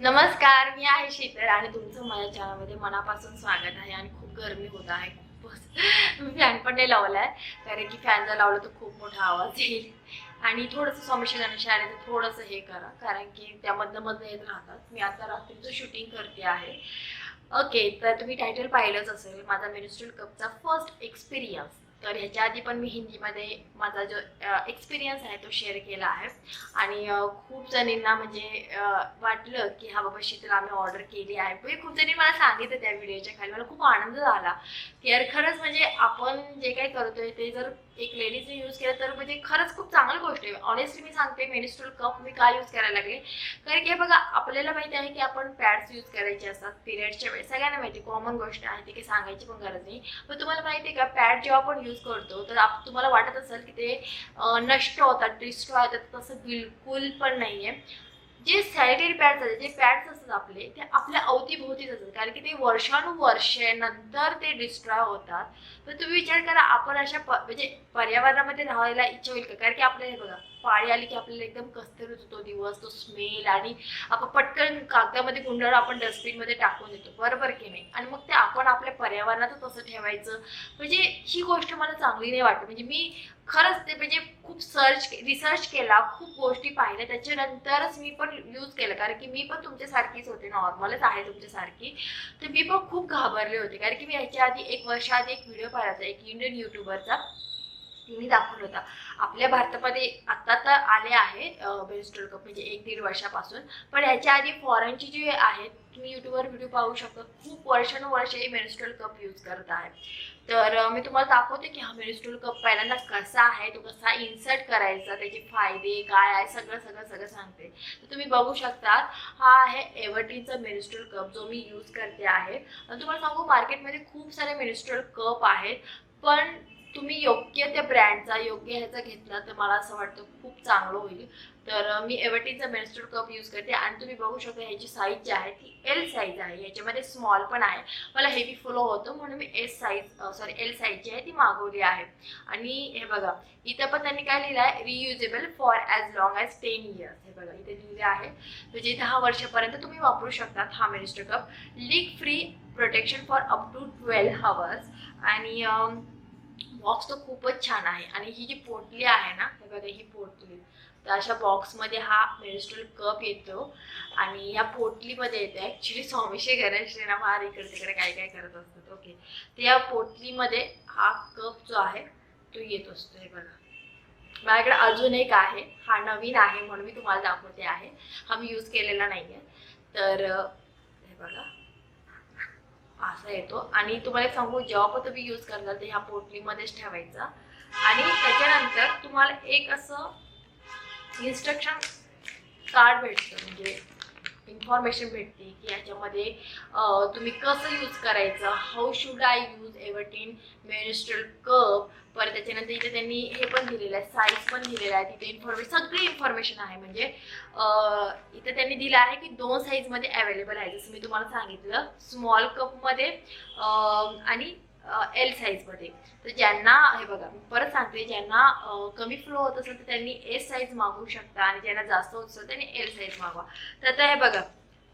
नमस्कार मी आहे शीतल आणि तुमचं माझ्या चॅनलमध्ये मनापासून स्वागत आहे आणि खूप गरमी होत आहे. खूपच. मी फॅन पण नाही लावला आहे कारण की फॅन जर लावलं तर खूप मोठा आवाज येईल. आणि थोडंसं स्वामीशी गणेश आले तर थोडंसं हे करा कारण की त्यामधनं मधनं येत राहतात. मी आता रात्रीचं शूटिंग करते आहे. ओके तर तुम्ही टायटल पाहिलंच असेल माझा मिनिस्ट्रल कपचा फर्स्ट एक्सपिरियन्स तर ह्याच्या आधी पण मी हिंदीमध्ये माझा जो एक्सपिरियन्स आहे तो शेअर केला आहे. आणि खूप जणींना म्हणजे वाटलं की हा बाबा शीतल आम्ही ऑर्डर केली आहे. म्हणजे खूप जणी मला सांगितलं त्या व्हिडिओच्या खाली. मला खूप आनंद झाला. की यार खरंच म्हणजे आपण जे काही करतोय ते जर एक लेडीजने यूज केलं तर म्हणजे खरंच खूप चांगली गोष्ट आहे. ऑनेस्टली मी सांगते मेनिस्ट्रोल कप मी का यूज करायला लागले? कारण की बघा आपल्याला माहिती आहे की आपण पॅड्स यूज करायचे असतात पिरियडच्या वेळेस. सगळ्यांना माहिती कॉमन गोष्ट आहे ती काही सांगायची पण गरज नाही. पण तुम्हाला माहिती आहे का पॅड जेव्हा आपण यूज करतो. तर आप तुम्हाला वाटत असेल की ते नष्ट होतात डिस्ट्रॉय होतात तसं बिलकुल पण नाहीये. जे सॅनिटरी पॅड्स असतात जे पॅड्स असतात आपले ते आपल्या अवतीभोवतीच असतात कारण की ते वर्षानुवर्षे नंतर ते डिस्ट्रॉय होतात. तर तुम्ही विचार करा आपण अशा प म्हणजे पर्यावरणामध्ये राहायला इच्छा होईल का? कारण की आपल्याला हे बघा पाळी आली की आपल्याला एकदम कसतर होतो तो दिवस तो स्मेल आणि आपण पटकन कागदामध्ये गुंडाळून आपण डस्टबिनमध्ये टाकून देतो. बरोबर की नाही? आणि मग ते आपण आपल्या पर्यावरणातच तसं ठेवायचं. म्हणजे ही गोष्ट मला चांगली नाही वाटत. म्हणजे मी खरंच ते म्हणजे खूप सर्च रिसर्च केला खूप गोष्टी पाहिल्या. त्याच्यानंतरच मी पण यूज केलं. कारण की मी पण तुमच्यासारखीच होते. नॉर्मलच आहे तुमच्यासारखी. तर मी पण खूप घाबरले होते. कारण की मी याच्या आधी एक वर्षाआधी एक व्हिडिओ पाहिला होता. एक इंडियन युट्यूबरचा तिने दाखवला होता. आपल्या भारतामध्ये आत्ता तर आले आहे बेस्टल कप म्हणजे एक दीड वर्षापासून. पण याच्या आधी फॉरेनची जी आहेत तुम्ही युट्यूबवर व्हिडिओ पाहू शकता. खूप वर्षानुवर्षे हे कप यूज करत आहे तर मी तुम्हाला दाखवते की हा मेनिस्ट्रल कप पहिल्यांदा कसा आहे तो कसा इन्सर्ट करायचा त्याचे फायदे काय आहे सगळं सगळं सगळं सांगते. तर तुम्ही बघू शकता हा आहे एव्हर्टीनचा मेनिस्ट्रल कप जो मी यूज करते आहे. तुम्हाला सांगू मार्केटमध्ये खूप सारे मेनिस्ट्रल कप आहेत पण तुम्ही योग्य त्या ब्रँडचा योग्य ह्याचा घेतला तर मला असं वाटतं खूप चांगलं होईल. तर मी एव्हर्टीनचा मेनिस्ट्रल कप यूज करते आणि तुम्ही बघू शकता ह्याची साईज जी आहे ती एल साईज आहे. याच्यामध्ये स्मॉल पण आहे. मला हेवी फ्लो होतं म्हणून मी S size sorry L size जी आहे ती मागवली आहे. आणि हे बघा इथं पण त्यांनी काय लिहिलं आहे? Reusable for as long as ten years हे बघा इथे लिहिले आहे. म्हणजे दहा वर्षापर्यंत तुम्ही वापरू शकतात हा menstrual cup leak free protection for up to twelve hours आणि बॉक्स तर खूपच छान आहे. आणि ही जी पोटली आहे ना हे बघा ही पोटली. तर अशा बॉक्समध्ये हा मिनिस्ट्रल कप येतो. आणि या पोटलीमध्ये येते. ॲक्च्युली स्वामीशी गणेश ना फार इकडे तिकडे काय काय करत असतात. ओके तर या पोटलीमध्ये हा कप जो आहे तो येत असतो. हे बघा. माझ्याकडे अजून एक आहे. हा नवीन आहे म्हणून मी तुम्हाला दाखवते आहे. हा मी यूज केलेला नाही आहे तर हे बघा. असा येतो. आणि तुम्हाला सांगू जेव्हा तुम्ही यूज करणार ते ह्या पोटलीमध्येच ठेवायचा. आणि त्याच्यानंतर तुम्हाला एक असं इन्स्ट्रक्शन कार्ड भेटतं. म्हणजे इन्फॉर्मेशन भेटते की याच्यामध्ये तुम्ही कसं यूज करायचं? How should I use Everteen menstrual cup परत त्याच्यानंतर इथे त्यांनी हे पण दिलेलं आहे साईज पण दिलेलं आहे. तिथे इन्फॉर्मेशन सगळी इन्फॉर्मेशन आहे. म्हणजे इथं इथे त्यांनी दिलं आहे की दोन साईजमध्ये अवेलेबल आहे. जसं मी तुम्हाला सांगितलं स्मॉल कपमध्ये आणि एल साईजमध्ये तर ज्यांना हे बघा मी परत सांगते ज्यांना कमी फ्लो होत असेल तर त्यांनी एस साईज मागवू शकता आणि ज्यांना जास्त होत असेल त्यांनी एल साईज मागवा. तर आता हे बघा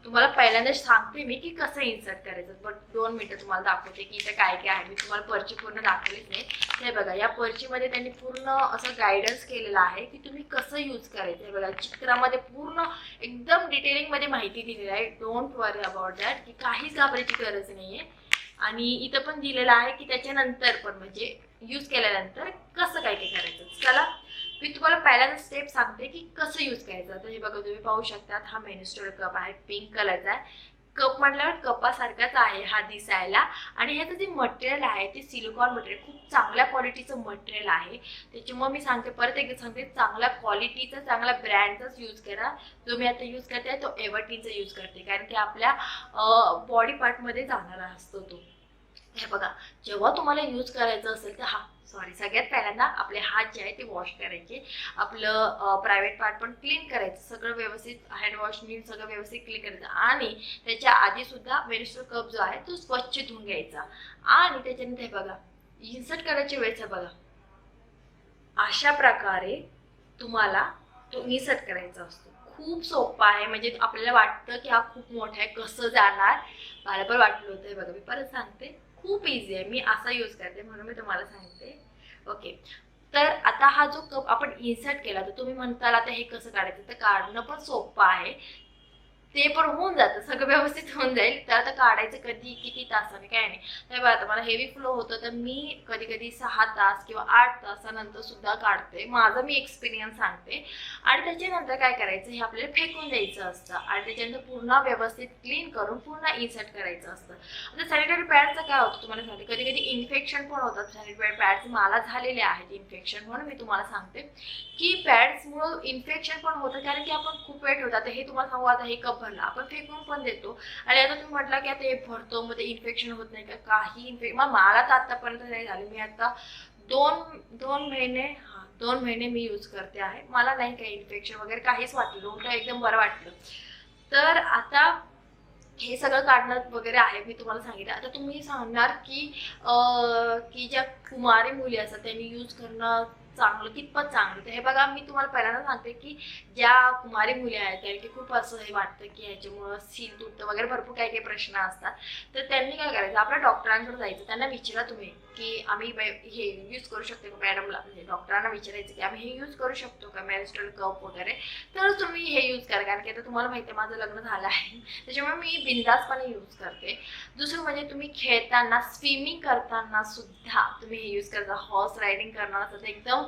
तुम्हाला पहिल्यांदा सांगते मी की कसं इन्सर्ट करायचं. बट दोन मिनटं तुम्हाला दाखवते की इथे काय काय आहे. मी तुम्हाला पर्ची पूर्ण दाखवलीच नाही. हे बघा या पर्चीमध्ये त्यांनी पूर्ण असं गायडन्स केलेलं आहे की तुम्ही कसं यूज करायचं. हे बघा चित्रामध्ये पूर्ण एकदम डिटेलिंगमध्ये माहिती दिलेली आहे. डोंट वरी अबाउट दॅट की काहीच घाबरायची गरज नाही आहे आणि इथं पण दिलेलं आहे की त्याच्यानंतर पण म्हणजे यूज केल्यानंतर कसं काय काय करायचं? चला मी तुम्हाला पहिल्यांदा स्टेप सांगते की कसं यूज करायचं. तर हे बघा तुम्ही पाहू शकता हा मेनिस्टोर कप आहे पिंक कलरचा आहे. कप म्हटल्यावर कपासारखाच आहे हा दिसायला. आणि ह्याचं जे मटेरियल आहे ते सिलिकॉन मटेरियल खूप चांगल्या क्वालिटीचं मटेरियल आहे. त्याच्यामुळे मी सांगते परत एकदा सांगते चांगल्या क्वालिटीचा चांगल्या ब्रँडचाच यूज करा. जो मी आता यूज करते तो एव्हर्टीनचा यूज करते. कारण की आपल्या बॉडी पार्टमध्ये जाणारा असतो तो. हे बघा जेव्हा तुम्हाला यूज करायचं असेल तर हा सॉरी सगळ्यात पहिल्यांदा आपले हात जे आहे ते वॉश करायचे. आपलं प्रायव्हेट पार्ट पण क्लीन करायचं. सगळं व्यवस्थित हँडवॉश हँडवॉशनी सगळं व्यवस्थित क्लीन करायचं. आणि त्याच्या आधी सुद्धा मेनिस्टर कप जो आहे तो स्वच्छ धुवून घ्यायचा. आणि त्याच्यानंतर हे बघा इन्सर्ट करायच्या वेळेस बघा. अशा प्रकारे तुम्हाला तो इन्सर्ट करायचा असतो. खूप सोपा आहे. म्हणजे आपल्याला वाटतं की हा खूप मोठा आहे कसं जाणार? मला पण वाटलं होतं हे बघा. मी परत सांगते. खूप इझी आहे. मी असा यूज करते म्हणून मी तुम्हाला सांगते. ओके तर आता हा जो कप आपण इन्सर्ट केला तर तुम्ही म्हणताल आता हे कसं काढायचं? तर काढणं पण सोपं आहे. ते पण होऊन जातं. सगळं व्यवस्थित होऊन जाईल. तर आता काढायचं कधी किती तासाने काय नाही. तर बघा आता मला हेवी फ्लो होतं तर मी कधी कधी सहा तास किंवा आठ तासानंतर सुद्धा काढते. माझा मी एक्सपिरियन्स सांगते. आणि त्याच्यानंतर काय करायचं? हे आपल्याला फेकून द्यायचं असतं. आणि त्याच्यानंतर पुन्हा व्यवस्थित क्लीन करून पुन्हा इन्सर्ट करायचं असतं. आता सॅनिटरी पॅडचं काय होतं तुम्हाला सांगते. कधी कधी इन्फेक्शन पण होतात. सॅनिटरी पॅड्स मला झालेले आहेत इन्फेक्शन म्हणून मी तुम्हाला सांगते. की पॅड्समुळं इन्फेक्शन पण होतं. कारण की आपण खूप वेळ ठेवतात हे तुम्हाला सांगू आता हे कप भरला आपण फेकून पण देतो. आणि आता तुम्ही म्हटलं की आता हे भरतो मध्ये इन्फेक्शन होत नाही का? काही इन्फेक्शन मला तर आतापर्यंत नाही झालं. मी आता दोन दोन महिने हा दोन महिने मी यूज करते आहे. मला नाही काही इन्फेक्शन वगैरे काहीच वाटलं. उलटं एकदम बरं वाटलं. तर आता हे सगळं काढणं वगैरे आहे मी तुम्हाला सांगितलं. आता तुम्ही सांगणार की की ज्या कुमारी मुली असतात त्यांनी यूज करणं चांगलं कितपत चांगलं. तर हे बघा मी तुम्हाला पहिल्यांदा सांगते की ज्या कुमारी मुली आहेत कारण की खूप असं हे वाटतं की ह्याच्यामुळं सील तुटतं वगैरे भरपूर काही काही प्रश्न असतात. तर त्यांनी काय करायचं आपल्या डॉक्टरांकडे जायचं. त्यांना विचारा तुम्ही की आम्ही हे यूज करू शकतो का मॅडमला म्हणजे डॉक्टरांना विचारायचं की आम्ही हे यूज करू शकतो का मॅरिस्टल कप वगैरे? तर तुम्ही हे यूज करा. कारण की आता तुम्हाला माहिती आहे माझं लग्न झालं आहे. त्याच्यामुळे मी बिंदासपणे यूज करते. दुसरं म्हणजे तुम्ही खेळताना स्विमिंग करताना सुद्धा तुम्ही हे यूज करता. हॉर्स रायडिंग करणार असं तर एकदम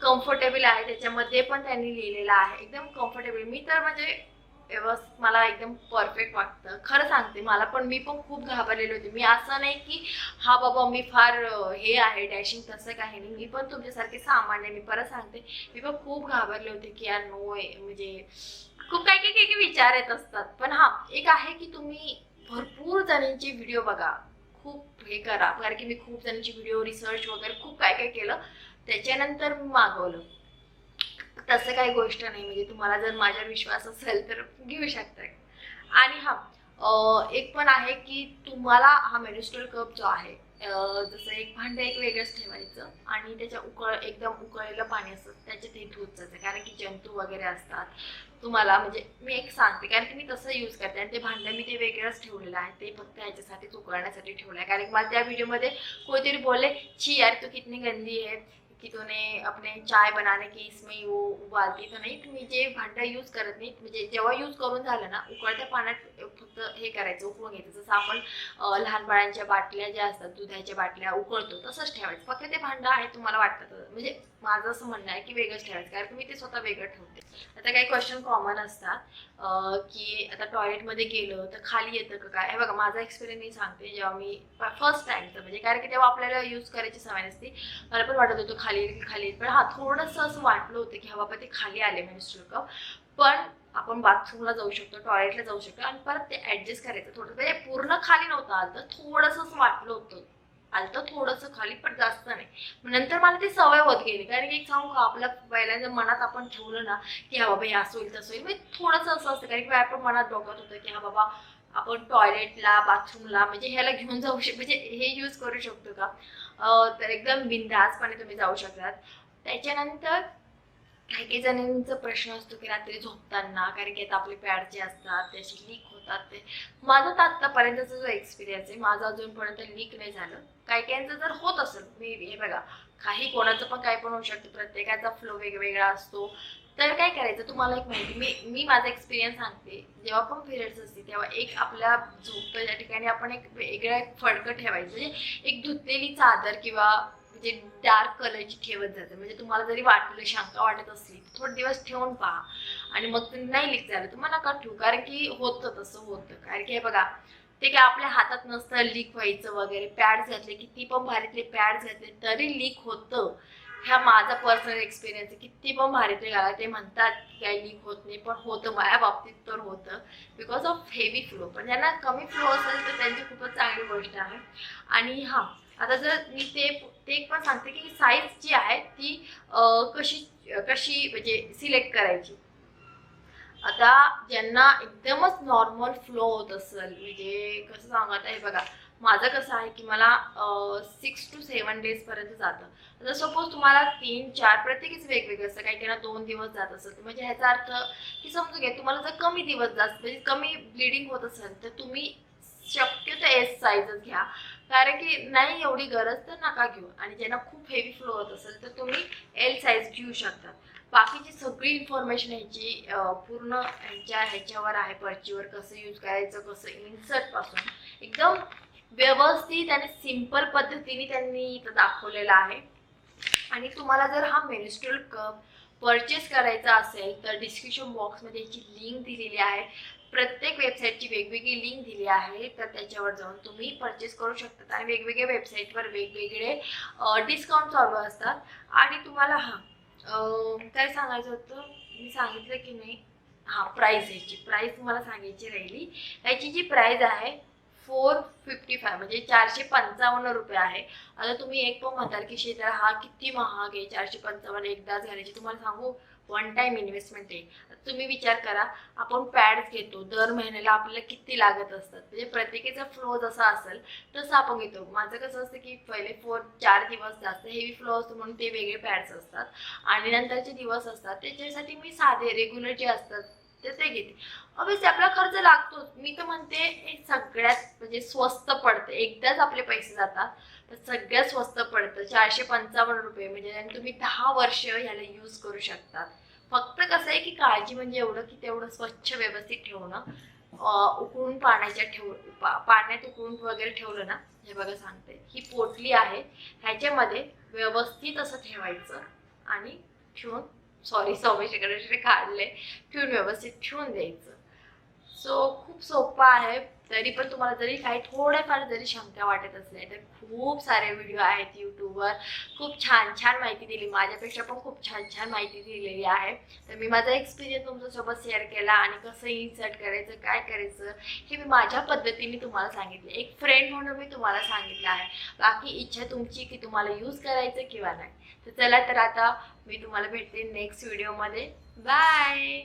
कम्फर्टेबल आहे त्याच्यामध्ये पण त्यांनी लिहिलेलं आहे. एकदम कम्फर्टेबल मी तर म्हणजे व्यवस्थित मला एकदम परफेक्ट वाटतं. खरं सांगते मला पण मी पण खूप घाबरलेली होती. मी असं नाही की हा बाबा मी फार हे आहे डॅशिंग तसं काही नाही. मी पण तुमच्यासारखे सामान्य मी परत सांगते मी पण खूप घाबरले होते की यार नो म्हणजे खूप काही काही काही काही विचार येत असतात. पण हा एक आहे की तुम्ही भरपूर जणांचे व्हिडिओ बघा. खूप हे करा. कारण की मी खूप जणांची व्हिडिओ रिसर्च वगैरे खूप काय काय केलं. त्याच्यानंतर मागवलं. तसं काही गोष्ट नाही म्हणजे तुम्हाला जर माझ्यावर विश्वास असेल तर घेऊ शकता आणि हा एक पण आहे की तुम्हाला हा मेडिस्टोल कप जो आहे जसं एक भांडं एक वेगळंच ठेवायचं आणि त्याच्या उकळ एकदम उकळलेलं पाणी असतं त्याच्यात ते धुत जायचं. कारण की जंतू वगैरे असतात. तुम्हाला म्हणजे मी एक सांगते कारण की मी तसं यूज करते आणि ते भांडं मी ते वेगळंच ठेवलेलं आहे. ते फक्त ह्याच्यासाठीच उकळण्यासाठी ठेवलं आहे कारण की मला त्या व्हिडिओमध्ये कोणीतरी बोलले छी यार तू कितनी गंदी आहे. की तूने अपने चाय बनाने की इसमें वो उबालती तर नाही तुम्ही जे भांडं यूज करत नाही. म्हणजे जेव्हा यूज करून झालं ना उकळत्या पाण्यात फक्त हे करायचं उकळून घ्यायचं. जसं आपण लहान बाळांच्या बाटल्या ज्या असतात दुधाच्या बाटल्या उकळतो तसंच ठेवायचं. फक्त ते भांडं आहे तुम्हाला वाटतं म्हणजे माझं असं म्हणणं आहे की वेगळंच ठेवायचं कारण की मी ते स्वतः वेगळं ठेवते. आता काही क्वेश्चन कॉमन असतात. की आता टॉयलेटमध्ये गेलं तर खाली येतं का काय? हे बघा माझा एक्सपिरियन्स मी सांगते जेव्हा मी फर्स्ट टाइमचं म्हणजे कारण की तेव्हा आपल्याला यूज करायची सवय नसते. मला पण वाटत होतं खाली येईल की खाली येईल. पण हा थोडंसं असं वाटलं होतं की हवा बाबा ते खाली आले मेन्स्ट्रुअल कप पण आपण बाथरूमला जाऊ शकतो टॉयलेटला जाऊ शकतो. आणि परत ते ॲडजस्ट करायचं थोडं म्हणजे पूर्ण खाली नव्हतं आलं तर थोडंसंच वाटलं होतं. आलं थोडंसं खाली पण जास्त नाही. नंतर मला ती सवय होत गेली. कारण की एक सांगू का आपल्या पहिल्यांदा मनात आपण ठेवलं ना की हा बाबा हे असं होईल तसं होईल म्हणजे थोडंसं असं असतं. कारण की आपण मनात डोक्यात होतं की हा बाबा आपण टॉयलेटला बाथरूमला म्हणजे ह्याला घेऊन जाऊ शक म्हणजे हे यूज करू शकतो का? तर एकदम बिंदासपणे तुम्ही जाऊ शकतात. त्याच्यानंतर काही काही जणांचा प्रश्न असतो की रात्री झोपताना कारण की आता आपले पॅड जे असतात त्याचे लीक होतात ते माझा तर आत्तापर्यंतचा जो एक्सपिरियन्स आहे माझा अजूनपर्यंत लीक नाही झालं. काही काहींचं जर होत असेल मे हे बघा काही कोणाचं पण काय पण होऊ शकतं प्रत्येकाचा फ्लो वेगवेगळा असतो. तर काय करायचं तुम्हाला एक माहिती मी मी माझा एक्सपिरियन्स सांगते. जेव्हा पण पिरियड्स असते तेव्हा एक आपल्या झोपतो ज्या ठिकाणी आपण एक वेगळं एक फडकं ठेवायचं. म्हणजे एक धुतलेली चादर किंवा म्हणजे डार्क कलरची ठेवत जाते. म्हणजे तुम्हाला जरी वाटलं शंका वाटत असली तर थोडे दिवस ठेवून पहा. आणि मग तुम्ही नाही लीक झालं तुम्हाला नका ठेवू? कारण की होतं तसं होतं. कारण की हे बघा ते काय आपल्या हातात नसतं लीक व्हायचं वगैरे पॅड्स घातले किती पण भारीतले पॅड्स घातले तरी लीक होतं. ह्या माझा पर्सनल एक्सपिरियन्स आहे. किती पण भारीतले गाला ते म्हणतात की काही लीक होत नाही पण होतं. माझ्या बाबतीत तर होतं. बिकॉज ऑफ हेवी फ्लो पण ज्यांना कमी फ्लो असेल तर त्यांची खूपच चांगली गोष्ट आहे. आणि हां आता जर मी ते ते एक पण सांगते की साईज जी आहे ती कशी कशी म्हणजे सिलेक्ट करायची. आता ज्यांना एकदमच नॉर्मल फ्लो होत असेल म्हणजे कसं सांगत आहे हे बघा. माझं कसं आहे की मला सिक्स टू सेवन डेजपर्यंत जातं. जर सपोज तुम्हाला तीन चार प्रत्येकीच वेगवेगळं असतं. काही काही दोन दिवस जात असेल म्हणजे ह्याचा अर्थ की समजून घ्या तुम्हाला जर कमी दिवस जात म्हणजे कमी ब्लिडिंग होत असेल तर तुम्ही शक्यतो एस साईजच घ्या. कारण की नाही एवढी गरज तर नका घेऊ. आणि ज्यांना खूप हेवी फ्लो होत असेल तर तुम्ही एल साईज घेऊ शकता. बाकीची सगळी इन्फॉर्मेशन ह्याची पूर्ण ह्याच्या ह्याच्यावर आहे. पर्चीवर कसं यूज करायचं कसं इन्सर्टपासून एकदम व्यवस्थित आणि सिंपल पद्धतीने त्यांनी इथं दाखवलेलं आहे. आणि तुम्हाला जर हा मेनिस्ट्रल कप परचेस करायचा असेल तर डिस्क्रिप्शन बॉक्समध्ये याची लिंक दिलेली आहे. प्रत्येक वेबसाईटची वेगवेगळी लिंक दिली आहे तर त्याच्यावर जाऊन तुम्ही परचेस करू शकतात. आणि वेगवेगळ्या वेबसाईटवर वेगवेगळे डिस्काउंट चालू असतात. आणि तुम्हाला हा काय सांगायचं होतं? मी सांगितलं की नाही? हा प्राईस ह्याची प्राईस तुम्हाला सांगायची राहिली. याची जी प्राईस आहे फोर फिफ्टी फाय म्हणजे चारशे पंचावन्न रुपये आहे. आता तुम्ही एक पण म्हणताल की शेजार हा किती महाग आहे चारशे पंचावन्न एकदाच घालायची. तुम्हाला सांगू वन टाईम इन्व्हेस्टमेंट आहे. तुम्ही विचार करा आपण पॅड्स घेतो दर महिन्याला आपल्याला किती लागत असतात. म्हणजे प्रत्येकीचा फ्लो जसा असेल तसं आपण घेतो. माझं कसं असतं की पहिले फोर चार दिवस जास्त हेवी फ्लो असतो म्हणून ते वेगळे पॅड्स असतात. आणि नंतरचे दिवस असतात. त्याच्यासाठी मी साधे रेग्युलर जे असतात ते ते घेते. ऑब्विसली आपला खर्च लागतोच. मी तर म्हणते हे सगळ्यात म्हणजे स्वस्त पडतं. एकदाच आपले पैसे जातात तर सगळ्यात स्वस्त पडतं. चारशे पंचावन्न रुपये. म्हणजे आणि तुम्ही दहा वर्ष ह्याला यूज करू शकतात. फक्त कसं आहे की काळजी म्हणजे एवढं की तेवढं स्वच्छ व्यवस्थित ठेवणं. उकळून पाण्याच्या ठेव पा- पाण्यात उकळून वगैरे ठेवलं ना हे बघा सांगते. ही पोटली आहे. ह्याच्यामध्ये व्यवस्थित असं ठेवायचं आणि ठेवून सॉरी सौमेशकडे काढले ठेवून व्यवस्थित ठेवून द्यायचं. सो खूप सोपं आहे. तरी पण तुम्हाला जरी काही थोड्याफार जरी शंका वाटत असल्या तर खूप सारे व्हिडिओ आहेत यूट्यूबवर खूप छान छान माहिती दिली. माझ्यापेक्षा पण खूप छान छान माहिती दिलेली आहे. तर मी माझा एक्सपिरियन्स तुमच्यासोबत शेअर केला आणि कसं इन्सर्ट करायचं काय करायचं हे मी माझ्या पद्धतीने तुम्हाला सांगितले. एक फ्रेंड म्हणून मी तुम्हाला सांगितलं आहे. बाकी इच्छा तुमची की तुम्हाला यूज करायचं किंवा नाही. तर चला तर आता मी तुम्हाला भेटते नेक्स्ट व्हिडिओमध्ये बाय